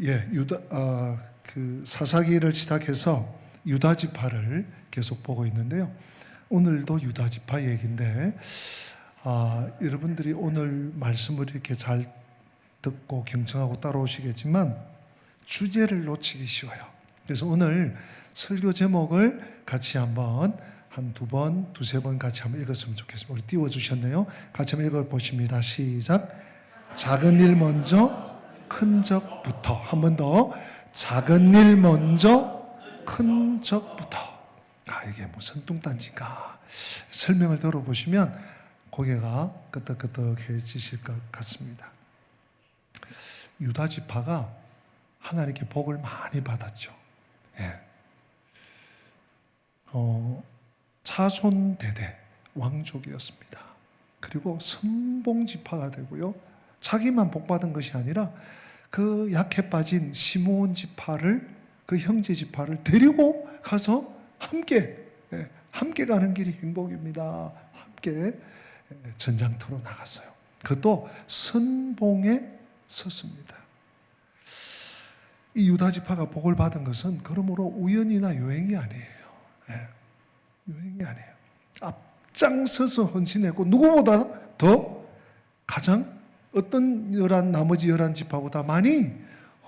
예, 유다 아, 그 사사기를 시작해서 유다 지파를 계속 보고 있는데요. 오늘도 유다 지파 얘기인데 아, 여러분들이 오늘 말씀을 이렇게 잘 듣고 경청하고 따라오시겠지만 주제를 놓치기 쉬워요. 그래서 오늘 설교 제목을 같이 한번 한 두 번, 두세 번 같이 한번 읽었으면 좋겠습니다. 우리 띄워 주셨네요. 같이 한번 읽어 보십니다. 시작. 작은 일 먼저 큰 적부터 한 번 더 작은 일 먼저 큰 적부터 아 이게 무슨 뚱딴지인가 설명을 들어보시면 고개가 끄덕끄덕해지실 것 같습니다. 유다 지파가 하나님께 복을 많이 받았죠. 예. 어, 차손 대대 왕족이었습니다. 그리고 선봉 지파가 되고요. 자기만 복 받은 것이 아니라 그 약해 빠진 시므온 지파를 그 형제 지파를 데리고 가서 함께 예, 함께 가는 길이 행복입니다. 함께 예, 전장터로 나갔어요. 그것도 선봉에 섰습니다. 이 유다 지파가 복을 받은 것은 그러므로 우연이나 요행이 아니에요. 예, 요행이 아니에요. 앞장서서 헌신했고 누구보다 더 가장 어떤 열한 나머지 열한 지파보다 많이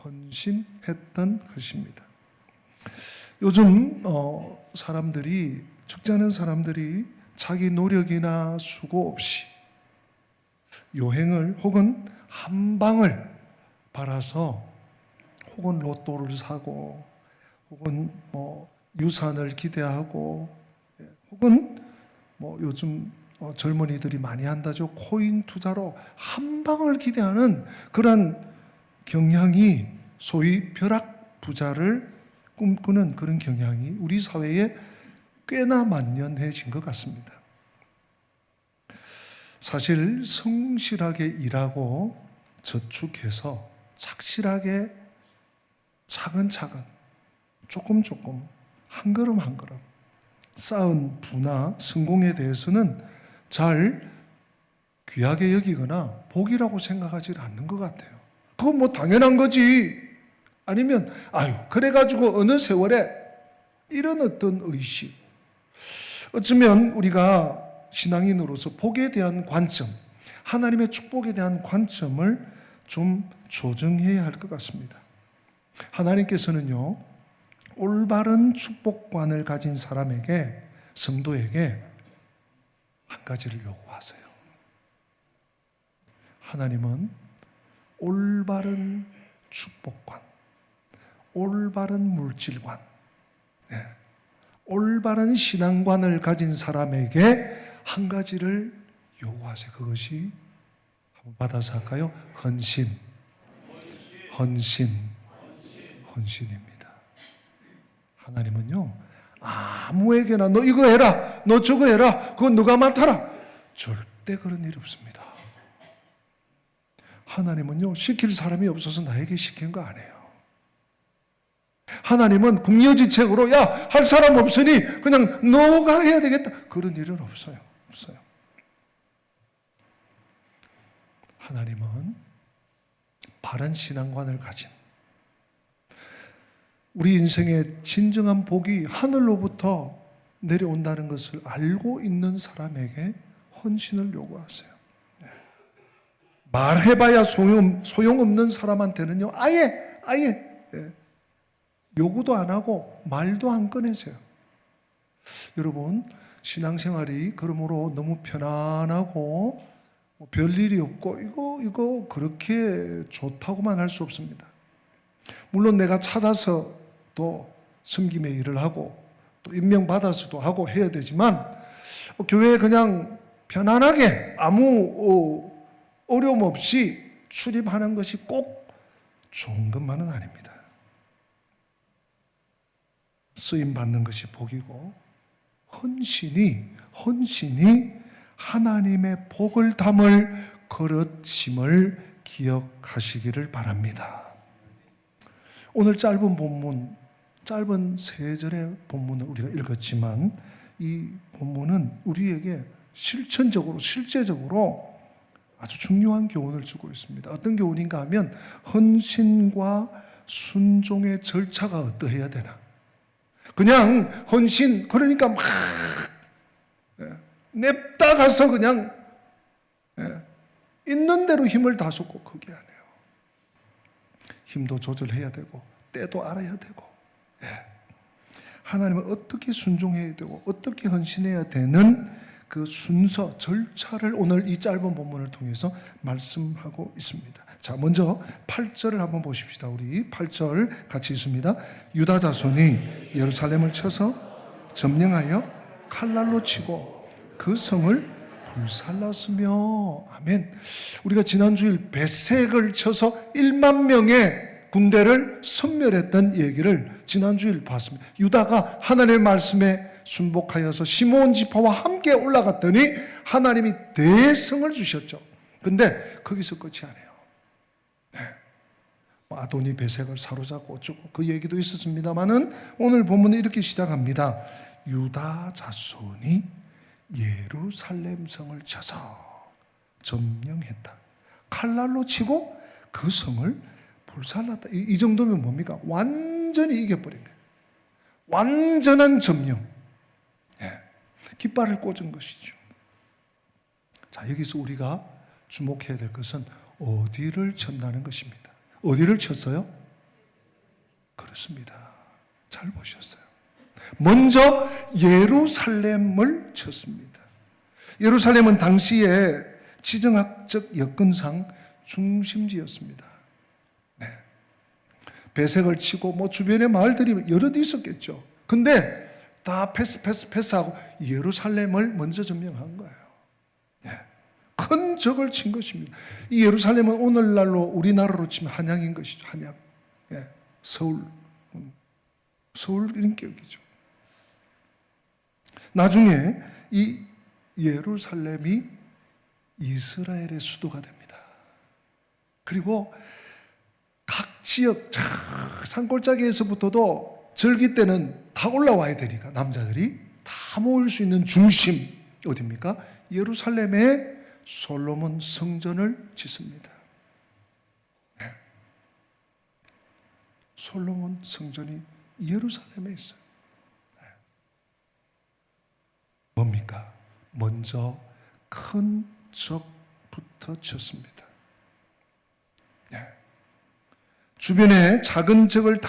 헌신했던 것입니다. 요즘 어, 사람들이 축제하는 사람들이 자기 노력이나 수고 없이 요행을 혹은 한 방을 받아서 혹은 로또를 사고 혹은 뭐 유산을 기대하고 예, 혹은 뭐 요즘 어, 젊은이들이 많이 한다죠 코인 투자로 한 방을 기대하는 그런 경향이 소위 벼락 부자를 꿈꾸는 그런 경향이 우리 사회에 꽤나 만연해진 것 같습니다. 사실 성실하게 일하고 저축해서 착실하게 차근차근 조금 조금 한 걸음 한 걸음 쌓은 부나 성공에 대해서는 잘 귀하게 여기거나 복이라고 생각하지 않는 것 같아요. 그건 뭐 당연한 거지. 아니면 아유 그래가지고 어느 세월에 이런 어떤 의식. 어쩌면 우리가 신앙인으로서 복에 대한 관점, 하나님의 축복에 대한 관점을 좀 조정해야 할 것 같습니다. 하나님께서는요, 올바른 축복관을 가진 사람에게, 성도에게 한 가지를 요구하세요. 하나님은 올바른 축복관, 올바른 물질관, 네. 올바른 신앙관을 가진 사람에게 한 가지를 요구하세요. 그것이 한번 받아서 할까요? 헌신. 헌신. 헌신입니다. 하나님은요, 아무에게나 너 이거 해라, 너 저거 해라, 그건 누가 맡아라. 절대 그런 일이 없습니다. 하나님은요, 시킬 사람이 없어서 나에게 시킨 거 아니에요. 하나님은 궁여지책으로, 야, 할 사람 없으니 그냥 너가 해야 되겠다. 그런 일은 없어요. 없어요. 하나님은 바른 신앙관을 가진 우리 인생의 진정한 복이 하늘로부터 내려온다는 것을 알고 있는 사람에게 헌신을 요구하세요. 네. 말해봐야 소용, 소용없는 사람한테는요, 아예, 아예, 예, 요구도 안 하고 말도 안 꺼내세요. 여러분, 신앙생활이 그러므로 너무 편안하고 뭐 별일이 없고 이거 이거 그렇게 좋다고만 할 수 없습니다. 물론 내가 찾아서 또 섬김의 일을 하고 또 임명받아서도 하고 해야 되지만 교회에 그냥 편안하게 아무 어, 어려움 없이 출입하는 것이 꼭 좋은 것만은 아닙니다. 쓰임 받는 것이 복이고 헌신이 헌신이 하나님의 복을 담을 그릇임을 기억하시기를 바랍니다. 오늘 짧은 본문, 짧은 세 절의 본문을 우리가 읽었지만 이 본문은 우리에게 실천적으로, 실제적으로 아주 중요한 교훈을 주고 있습니다. 어떤 교훈인가 하면 헌신과 순종의 절차가 어떠해야 되나? 그냥 헌신 그러니까 막 예, 냅다 가서 그냥 예, 있는 대로 힘을 다 쏟고 그게 아니에요. 힘도 조절해야 되고 때도 알아야 되고 예. 하나님은 어떻게 순종해야 되고 어떻게 헌신해야 되는 그 순서 절차를 오늘 이 짧은 본문을 통해서 말씀하고 있습니다. 자, 먼저 8절을 한번 보십시다. 우리 8절 같이 있습니다. 유다 자손이 예루살렘을 쳐서 점령하여 칼날로 치고 그 성을 불살랐으며 아멘. 우리가 지난 주일 배색을 쳐서 1만 명의 군대를 섬멸했던 얘기를 지난주일 봤습니다. 유다가 하나님의 말씀에 순복하여서 시몬 지파와 함께 올라갔더니 하나님이 대성을 주셨죠. 근데 거기서 끝이 아니에요. 네. 뭐 아도니 배색을 사로잡고 어쩌고 그 얘기도 있었습니다만은 오늘 본문은 이렇게 시작합니다. 유다 자손이 예루살렘 성을 쳐서 점령했다. 칼날로 치고 그 성을 불살랐다. 이, 이 정도면 뭡니까? 완전히 이겨버린 거예요. 완전한 점령. 예. 깃발을 꽂은 것이죠. 자, 여기서 우리가 주목해야 될 것은 어디를 쳤다는 것입니다. 어디를 쳤어요? 그렇습니다. 잘 보셨어요. 먼저 예루살렘을 쳤습니다. 예루살렘은 당시에 지정학적 여건상 중심지였습니다. 네. 배색을 치고 뭐 주변의 마을들이 여럿 있었겠죠. 근데 다 패스 패스 패스하고 예루살렘을 먼저 점령한 거예요. 네. 큰 적을 친 것입니다. 이 예루살렘은 오늘날로 우리나라로 치면 한양인 것이죠. 한양. 네. 서울. 음. 서울 인격이죠. 나중에 이 예루살렘이 이스라엘의 수도가 됩니다. 그리고 각 지역 산골짜기에서부터도 절기 때는 다 올라와야 되니까 남자들이 다 모일 수 있는 중심 어디입니까? 예루살렘에 솔로몬 성전을 짓습니다. 네. 솔로몬 성전이 예루살렘에 있어요. 네. 뭡니까? 먼저 큰 적부터 쳤습니다. 네. 주변에 작은 적을 다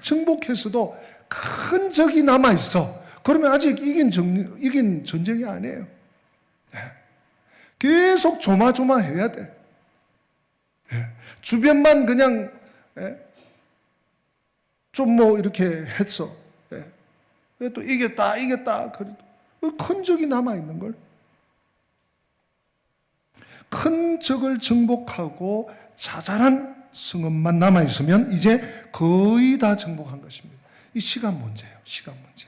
정복했어도 큰 적이 남아 있어. 그러면 아직 이긴 정, 이긴 전쟁이 아니에요. 네. 계속 조마조마해야 돼. 네. 주변만 그냥 좀뭐 이렇게 했어. 또 이겼다, 이겼다. 큰 적이 남아 있는 걸. 큰 적을 정복하고 자잘한 성읍만 남아 있으면 이제 거의 다 정복한 것입니다. 이 시간 문제예요. 시간 문제.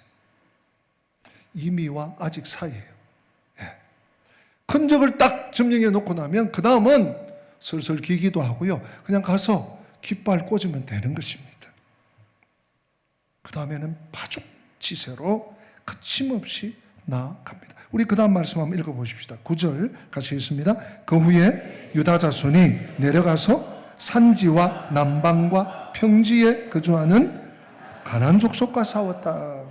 이미와 아직 사이예요. 예. 큰 적을 딱 점령해 놓고 나면 그 다음은 슬슬 기기도 하고요. 그냥 가서 깃발 꽂으면 되는 것입니다. 그 다음에는 파죽 지세로 거침없이 나아갑니다. 우리 그 다음 말씀 한번 읽어보십시다. 9절 같이 읽습니다. 그 후에 유다 자손이 내려가서 산지와 남방과 평지에 거주하는 가난 족속과 싸웠다.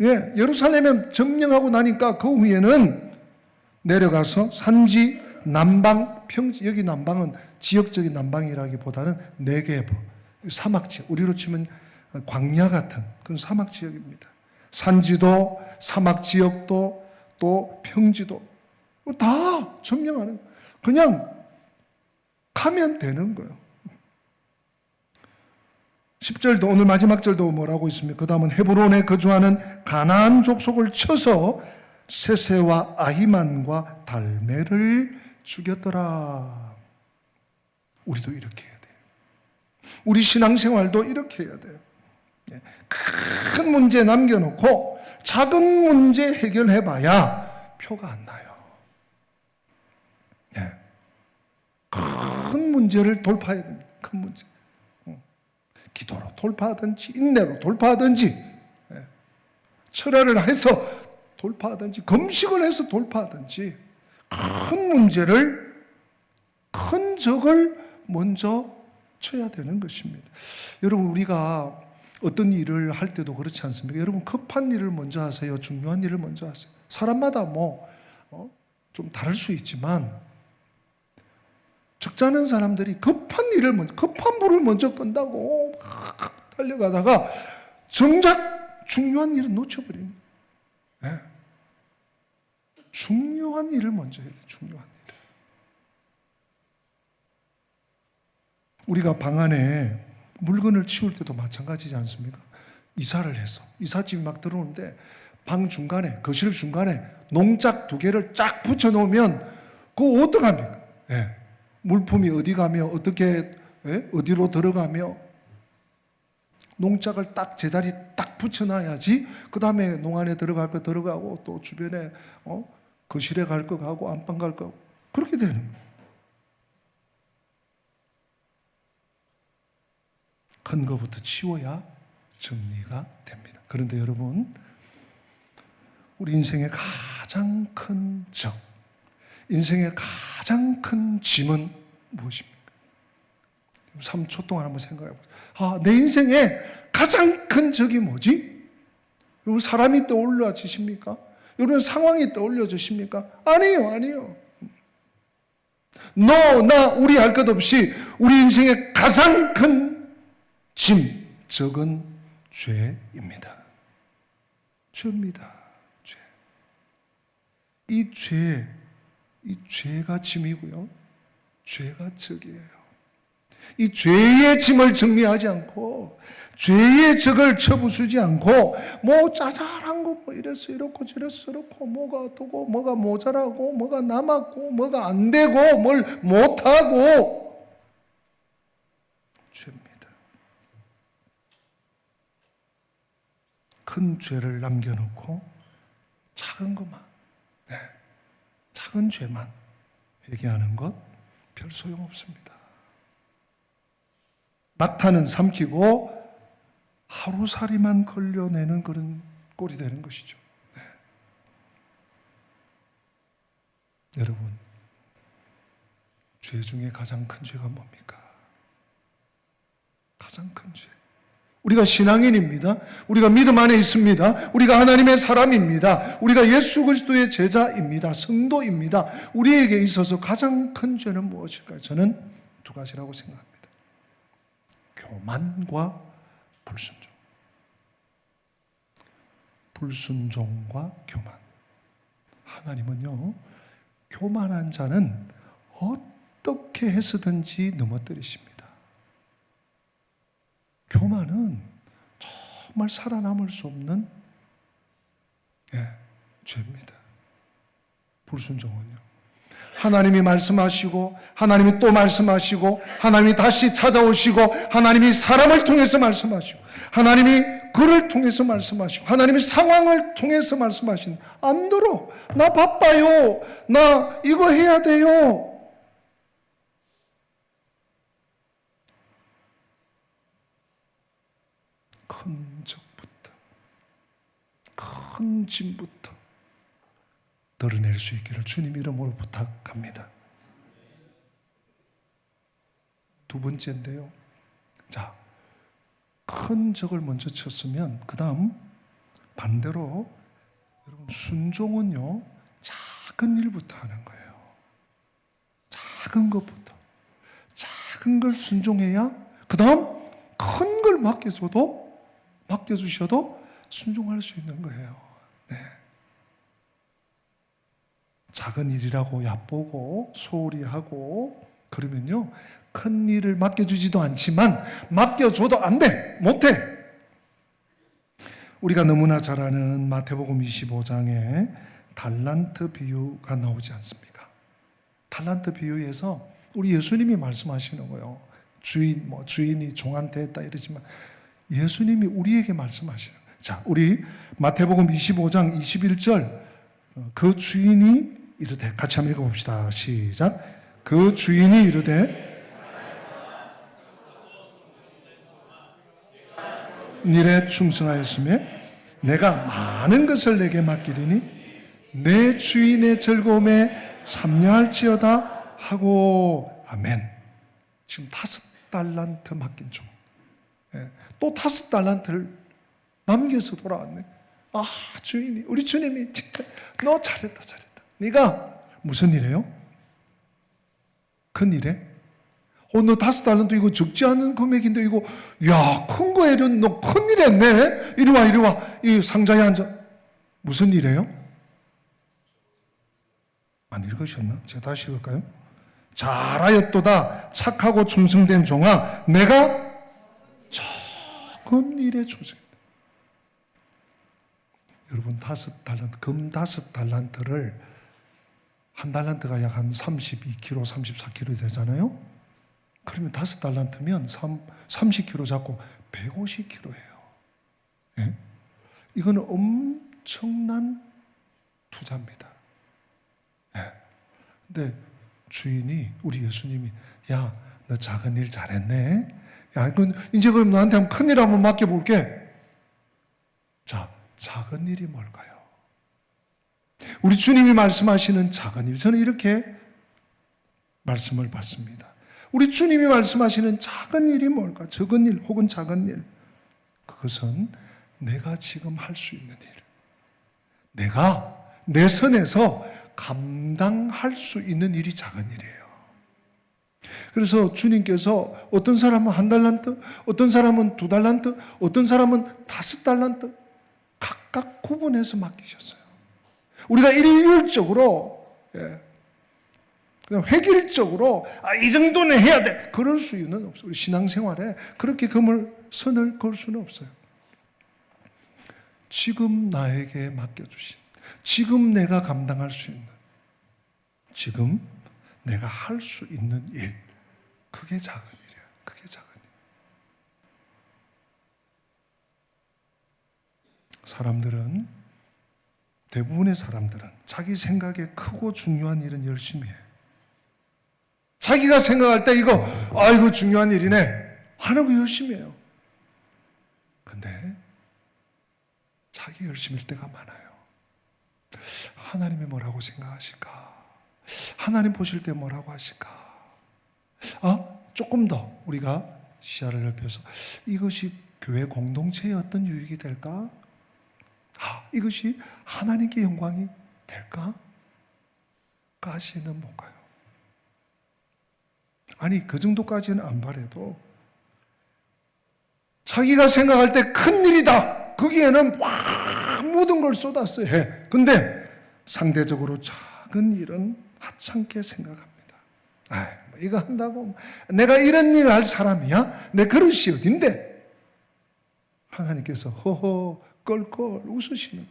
예, 예루살렘에 점령하고 나니까 그 후에는 내려가서 산지, 남방, 평지, 여기 남방은 지역적인 남방이라기보다는 네게브, 사막 지역, 우리로 치면 광야 같은 그런 사막 지역입니다. 산지도, 사막 지역도, 또 평지도 다 점령하는 그냥 가면 되는 거예요. 10절도 오늘 마지막 절도 뭐라고 있습니까? 그 다음은 헤브론에 거주하는 가나안 족속을 쳐서 세세와 아히만과 달메를 죽였더라. 우리도 이렇게 해야 돼요. 우리 신앙생활도 이렇게 해야 돼요. 예, 큰 문제 남겨놓고 작은 문제 해결해봐야 표가 안 나요. 예. 큰 문제를 돌파해야 됩니다. 큰 문제. 기도로 돌파하든지 인내로 돌파하든지 예. 철회를 해서 돌파하든지 금식을 해서 돌파하든지 큰 문제를 큰 적을 먼저 쳐야 되는 것입니다. 여러분 우리가 어떤 일을 할 때도 그렇지 않습니까? 여러분 급한 일을 먼저 하세요. 중요한 일을 먼저 하세요. 사람마다 뭐좀 다를 수 있지만 적잖은 사람들이 급한 일을 먼저 급한 불을 먼저 끈다고 막 달려가다가 정작 중요한 일은 놓쳐버리는. 네. 중요한 일을 먼저 해야 돼. 중요한 일. 우리가 방 안에 물건을 치울 때도 마찬가지지 않습니까? 이사를 해서 이삿짐이 막 들어오는데 방 중간에 거실 중간에 농짝 두 개를 쫙 붙여 놓으면 그거 어떡합니까? 예. 물품이 어디 가며 어떻게 예? 어디로 들어가며 농짝을 딱 제자리 딱 붙여놔야지 그 다음에 농 안에 들어갈 거 들어가고 또 주변에 어? 거실에 갈 거 가고 안방 갈 거 그렇게 되는 거예요. 큰 거부터 치워야 정리가 됩니다. 그런데 여러분, 우리 인생의 가장 큰 적, 인생의 가장 큰 짐은 무엇입니까? 3초 동안 한번 생각해 보세요. 아, 내 인생의 가장 큰 적이 뭐지? 여러분, 사람이 떠올라지십니까? 여러분, 상황이 떠올려지십니까? 아니요, 아니요. 너, 나, 우리 할 것 없이 우리 인생의 가장 큰 짐, 적은 죄입니다. 죄입니다. 죄. 이 죄, 이 죄가 짐이고요. 죄가 적이에요. 이 죄의 짐을 정리하지 않고 죄의 적을 쳐부수지 않고 뭐 짜잘한 거 뭐 이랬어 이렇고 저랬어 이렇고 뭐가 어떻고 뭐가 모자라고 뭐가 남았고 뭐가 안 되고 뭘 못하고 죄입니다. 큰 죄를 남겨놓고 작은 것만, 네, 작은 죄만 회개하는 것 별 소용 없습니다. 막타는 삼키고 하루살이만 걸려내는 그런 꼴이 되는 것이죠. 네. 여러분, 죄 중에 가장 큰 죄가 뭡니까? 가장 큰 죄. 우리가 신앙인입니다. 우리가 믿음 안에 있습니다. 우리가 하나님의 사람입니다. 우리가 예수 그리스도의 제자입니다. 성도입니다. 우리에게 있어서 가장 큰 죄는 무엇일까요? 저는 두 가지라고 생각합니다. 교만과 불순종. 불순종과 교만. 하나님은요, 교만한 자는 어떻게 해서든지 넘어뜨리십니다. 교만은 정말 살아남을 수 없는 예, 죄입니다. 불순종은요. 하나님이 말씀하시고 하나님이 또 말씀하시고 하나님이 다시 찾아오시고 하나님이 사람을 통해서 말씀하시고 하나님이 글을 통해서 말씀하시고 하나님이 상황을 통해서 말씀하시는 안 들어 나 바빠요 나 이거 해야 돼요 큰 적부터 큰 짐부터 덜어낼 수 있기를 주님 이름으로 부탁합니다. 두 번째인데요. 자, 큰 적을 먼저 쳤으면 그 다음 반대로 여러분 순종은요 작은 일부터 하는 거예요. 작은 것부터 작은 걸 순종해야 그 다음 큰 걸 맡겨줘도 맡겨 주셔도 순종할 수 있는 거예요. 네. 작은 일이라고 얕보고 소홀히 하고 그러면요 큰 일을 맡겨 주지도 않지만 맡겨 줘도 안 돼, 못 해. 우리가 너무나 잘 아는 마태복음 25장에 달란트 비유가 나오지 않습니까? 달란트 비유에서 우리 예수님이 말씀하시는 거예요. 주인, 뭐 주인이 종한테 했다 이러지만 예수님이 우리에게 말씀하시는 거예요. 자, 우리 마태복음 25장 21절 그 주인이 이르되 같이 한번 읽어봅시다. 시작. 그 주인이 이르되 일에 충성하였으며 내가 많은 것을 내게 맡기리니 내 주인의 즐거움에 참여할지어다 하고 아멘. 지금 다섯 달란트 맡긴 중. 예, 또 다섯 달란트를 남겨서 돌아왔네. 아 주인이 우리 주님이 진짜 너 잘했다 잘했다. 네가 무슨 일이에요? 큰 일에? 어, 너 다섯 달란트 이거 적지 않은 금액인데 이거 야 큰거 이런 너큰 일 했네. 이리 와 이리 와. 이 상자에 앉아. 무슨 일이에요? 안 읽으셨나? 제가 다시 읽을까요? 잘하였도다 착하고 충성된 종아 내가 작은 일에 충성했다. 여러분 다섯 달란트 금 다섯 달란트를 한 달란트가 약 한 32kg, 34kg 되잖아요. 그러면 다섯 달란트면 3, 30kg 잡고 150kg예요. 예? 이거는 엄청난 투자입니다. 예. 근데 주인이 우리 예수님이 야, 너 작은 일 잘했네. 야, 이제 그럼 한번 큰일 한번 맡겨볼게. 자, 작은 일이 뭘까요? 우리 주님이 말씀하시는 작은 일, 저는 이렇게 말씀을 받습니다. 우리 주님이 말씀하시는 작은 일이 뭘까? 적은 일 혹은 작은 일. 그것은 내가 지금 할 수 있는 일. 내가 내 선에서 감당할 수 있는 일이 작은 일이에요. 그래서 주님께서 어떤 사람은 한 달란트, 어떤 사람은 두 달란트, 어떤 사람은 다섯 달란트 각각 구분해서 맡기셨어요. 우리가 일률적으로 예, 그냥 획일적으로 아, 이 정도는 해야 돼. 그럴 수는 없어요. 우리 신앙생활에 그렇게 금을 선을 걸 수는 없어요. 지금 나에게 맡겨주신, 지금 내가 감당할 수 있는, 지금 내가 할 수 있는 일, 그게 작은 일이야. 그게 작은 일. 사람들은 대부분의 사람들은 자기 생각에 크고 중요한 일은 열심히 해. 자기가 생각할 때 이거 아 이거 중요한 일이네 하는 거 열심히 해요. 근데 자기 열심일 때가 많아요. 하나님이 뭐라고 생각하실까? 하나님 보실 때 뭐라고 하실까? 아, 조금 더 우리가 시야를 넓혀서 이것이 교회 공동체의 어떤 유익이 될까? 아, 이것이 하나님께 영광이 될까? 까지는 못 가요. 아니, 그 정도까지는 안 바래도 자기가 생각할 때 큰 일이다. 거기에는 막 모든 걸 쏟았어야 해. 근데 상대적으로 작은 일은 하찮게 생각합니다. 아, 뭐 이거 한다고 내가 이런 일을 할 사람이야? 내 그릇이 어딘데? 하나님께서 허허 껄껄 웃으시는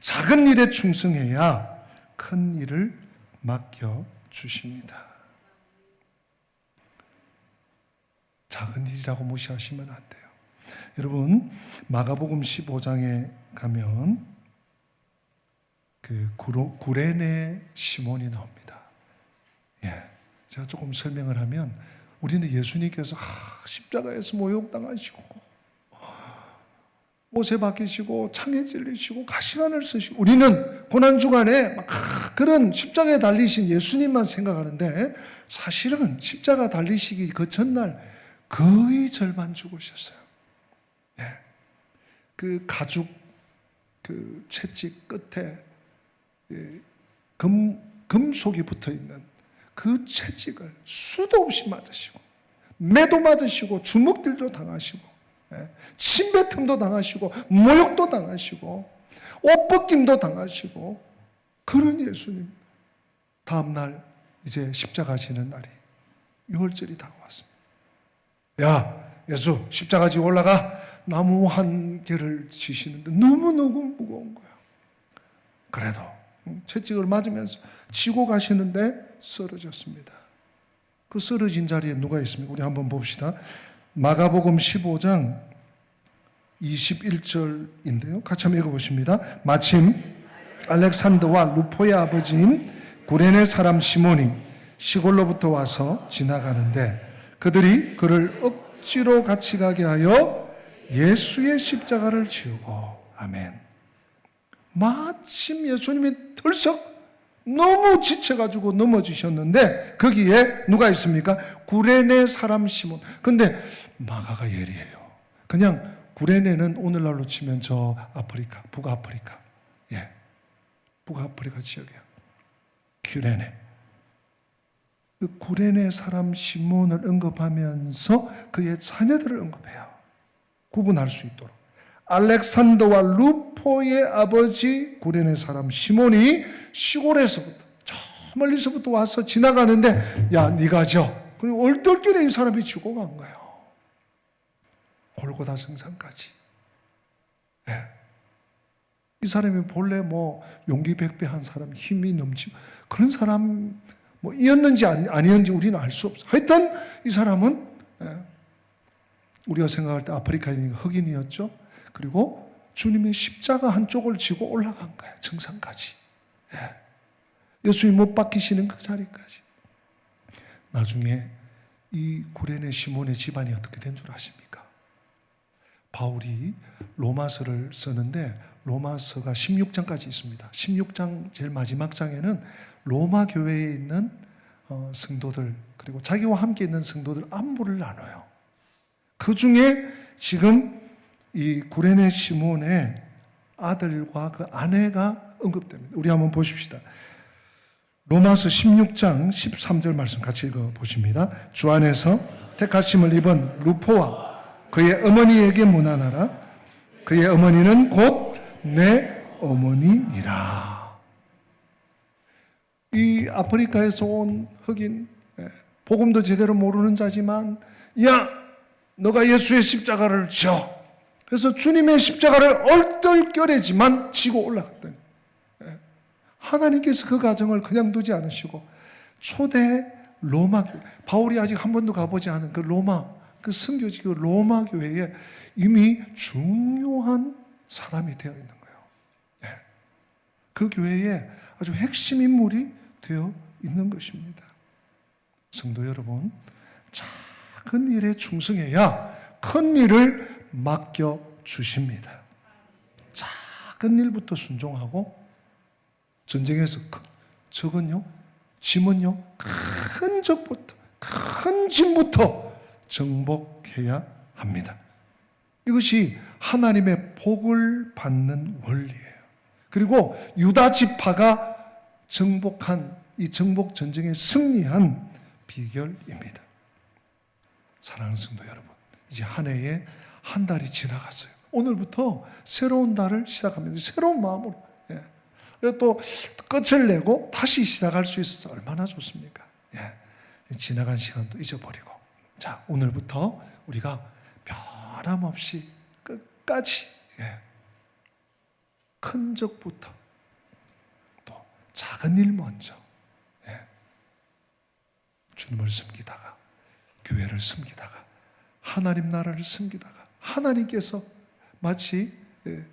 작은 일에 충성해야 큰 일을 맡겨 주십니다. 작은 일이라고 무시하시면 안 돼요. 여러분 마가복음 15장에 가면 그 구레네 시몬이 나옵니다. 예, 제가 조금 설명을 하면 우리는 예수님께서 아, 십자가에서 모욕당하시고 못에 박히시고 창에 찔리시고 가시관을 쓰시고 우리는 고난 주간에 막 그런 십자가에 달리신 예수님만 생각하는데 사실은 십자가 달리시기 그 전날 거의 절반 죽으셨어요. 네. 그 가죽 그 채찍 끝에 금 금속이 붙어 있는 그 채찍을 수도 없이 맞으시고 매도 맞으시고 주먹들도 당하시고 예, 침뱉음도 당하시고 모욕도 당하시고 옷 벗김도 당하시고 그런 예수님 다음날 이제 십자가 지는 날이 6월절이 다가왔습니다. 야 예수 십자가 지고 올라가 나무 한 개를 지시는데 너무너무 무거운 거야. 그래도 채찍을 맞으면서 지고 가시는데 쓰러졌습니다. 그 쓰러진 자리에 누가 있습니까? 우리 한번 봅시다. 마가복음 15장 21절인데요. 같이 한번 읽어보십니다. 마침 알렉산더와 루포의 아버지인 구레네 사람 시몬이 시골로부터 와서 지나가는데 그들이 그를 억지로 같이 가게 하여 예수의 십자가를 지우고 아멘. 마침 예수님이 털썩 너무 지쳐가지고 넘어지셨는데 거기에 누가 있습니까? 구레네 사람 시몬. 근데 마가가 예리해요. 그냥 구레네는 오늘날로 치면 저 아프리카, 북아프리카. 예. 북아프리카 지역이에요. 규레네. 그 구레네 사람 시몬을 언급하면서 그의 자녀들을 언급해요. 구분할 수 있도록. 알렉산더와 루포의 아버지 구레네 사람 시몬이 시골에서부터 저 멀리서부터 와서 지나가는데 야 네가 져. 그리고 얼떨결에 이 사람이 죽어간 거예요. 골고다 성산까지. 예. 이 사람이 본래 뭐 용기 백배한 사람, 힘이 넘치고 그런 사람 뭐 이었는지 아니었는지 우리는 알 수 없어. 하여튼 이 사람은 예. 우리가 생각할 때 아프리카인이니까 흑인이었죠. 그리고 주님의 십자가 한쪽을 지고 올라간 거예요. 정상까지. 예. 예수님 못 박히시는 그 자리까지. 나중에 이 구레네 시몬의 집안이 어떻게 된 줄 아십니까? 바울이 로마서를 쓰는데 로마서가 16장까지 있습니다. 16장 제일 마지막 장에는 로마 교회에 있는 어, 성도들 그리고 자기와 함께 있는 성도들 안부를 나눠요. 그 중에 지금 이 구레네 시몬의 아들과 그 아내가 언급됩니다. 우리 한번 보십시다. 로마서 16장 13절 말씀 같이 읽어 보십니다. 주 안에서 택하심을 입은 루포와 그의 어머니에게 문안하라. 그의 어머니는 곧 내 어머니니라. 이 아프리카에서 온 흑인, 예, 복음도 제대로 모르는 자지만, 야, 너가 예수의 십자가를 져. 그래서 주님의 십자가를 얼떨결에지만 지고 올라갔더니, 예, 하나님께서 그 가정을 그냥 두지 않으시고, 초대 로마, 바울이 아직 한 번도 가보지 않은 그 로마, 그 성교지 그 로마 교회에 이미 중요한 사람이 되어 있는 거예요. 네. 그 교회에 아주 핵심 인물이 되어 있는 것입니다. 성도 여러분, 작은 일에 충성해야 큰 일을 맡겨 주십니다. 작은 일부터 순종하고 전쟁에서 적은요, 짐은요, 큰 적부터, 큰 짐부터 정복해야 합니다. 이것이 하나님의 복을 받는 원리예요. 그리고 유다 지파가 정복한 이 정복 전쟁에 승리한 비결입니다. 사랑하는 성도 여러분, 이제 한 해에 한 달이 지나갔어요. 오늘부터 새로운 달을 시작합니다. 새로운 마음으로. 예. 그리고 또 끝을 내고 다시 시작할 수 있어서 얼마나 좋습니까? 예. 지나간 시간도 잊어버리고. 자, 오늘부터 우리가 변함없이 끝까지 예. 큰 적부터 또 작은 일 먼저 예. 주님을 섬기다가 교회를 섬기다가 하나님 나라를 섬기다가 하나님께서 마치 예.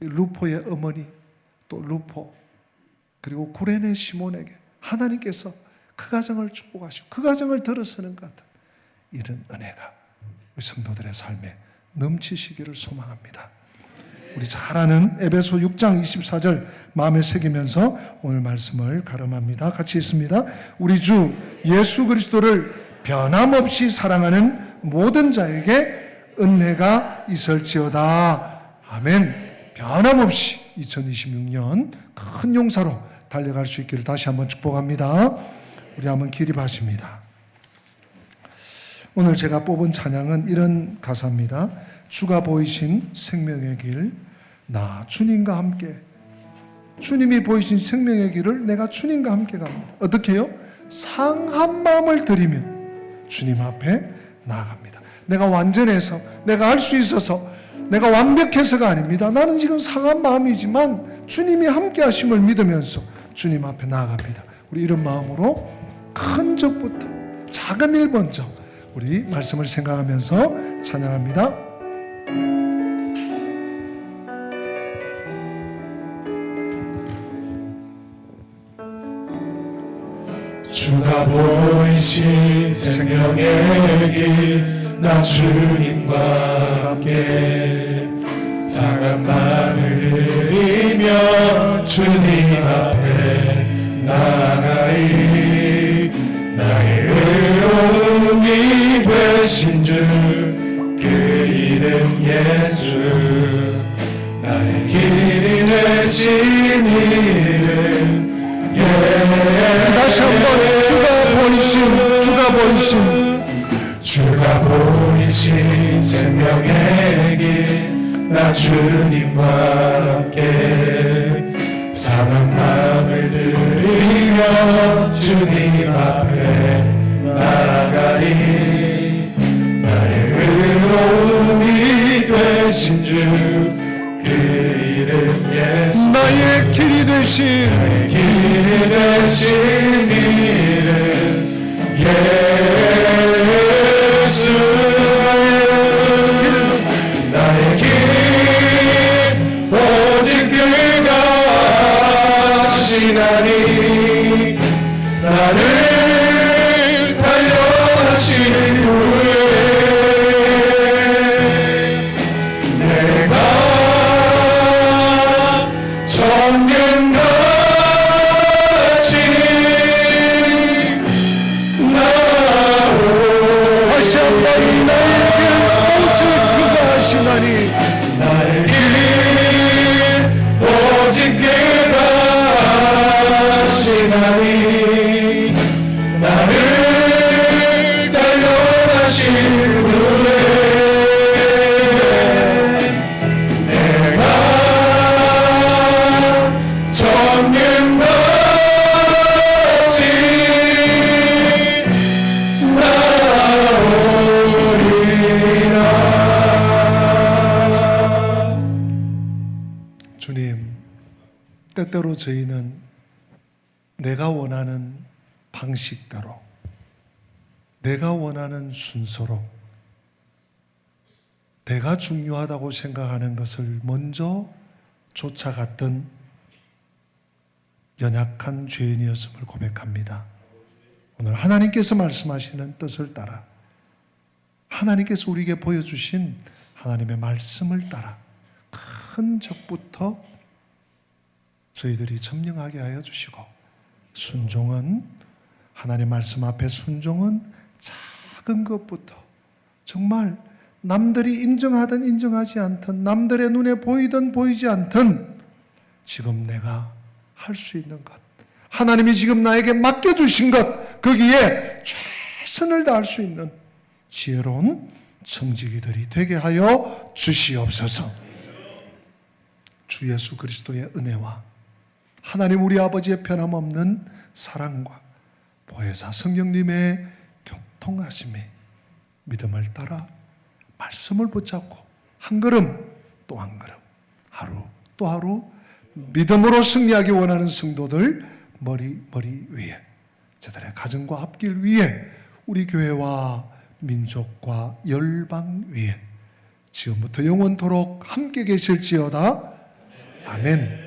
루포의 어머니 또 루포 그리고 구레네 시몬에게 하나님께서 그 가정을 축복하시고 그 가정을 들어서는 것 같은 이런 은혜가 우리 성도들의 삶에 넘치시기를 소망합니다. 우리 잘 아는 에베소 6장 24절 마음에 새기면서 오늘 말씀을 가름합니다. 같이 있습니다. 우리 주 예수 그리스도를 변함없이 사랑하는 모든 자에게 은혜가 있을지어다. 아멘. 변함없이 2026년 큰 용사로 달려갈 수 있기를 다시 한번 축복합니다. 우리 한번 기립하십니다. 오늘 제가 뽑은 찬양은 이런 가사입니다. 주가 보이신 생명의 길, 나 주님과 함께. 주님이 보이신 생명의 길을 내가 주님과 함께 갑니다. 어떻게 해요? 상한 마음을 들이며 주님 앞에 나아갑니다. 내가 완전해서, 내가 할 수 있어서, 내가 완벽해서가 아닙니다. 나는 지금 상한 마음이지만 주님이 함께 하심을 믿으면서 주님 앞에 나아갑니다. 우리 이런 마음으로 큰 적부터 작은 일 먼저 우리 말씀을 생각하면서 찬양합니다. 주가 보이신 생명의 길 나 주님과 함께 상한 마음을 들이며 주님 앞에 나가리. 나의 의로움이 되신 주그 이름 예수. 나의 길이 되신 이름 예수 다시 한번 주가 보이신 주가 보이신 주가 보이신 생명의 길나 주님과 함께 사랑 마음을 드리며 주님 앞에 나가리. 나의 의로움이 되신 주그 이름 예수. 나의 길이 되신 나의 길이 되신 이름 예수 저희는 내가 원하는 방식대로 내가 원하는 순서로 내가 중요하다고 생각하는 것을 먼저 쫓아갔던 연약한 죄인이었음을 고백합니다. 오늘 하나님께서 말씀하시는 뜻을 따라 하나님께서 우리에게 보여주신 하나님의 말씀을 따라 큰 적부터 저희들이 점령하게 하여 주시고 순종은 하나님 말씀 앞에 순종은 작은 것부터 정말 남들이 인정하든 인정하지 않든 남들의 눈에 보이든 보이지 않든 지금 내가 할 수 있는 것 하나님이 지금 나에게 맡겨주신 것 거기에 최선을 다할 수 있는 지혜로운 청지기들이 되게 하여 주시옵소서. 주 예수 그리스도의 은혜와 하나님 우리 아버지의 변함없는 사랑과 보혜사 성령님의 교통하심이 믿음을 따라 말씀을 붙잡고 한 걸음 또 한 걸음 하루 또 하루 믿음으로 승리하기 원하는 성도들 머리 머리 위에 저들의 가정과 앞길 위에 우리 교회와 민족과 열방 위에 지금부터 영원토록 함께 계실지어다 아멘.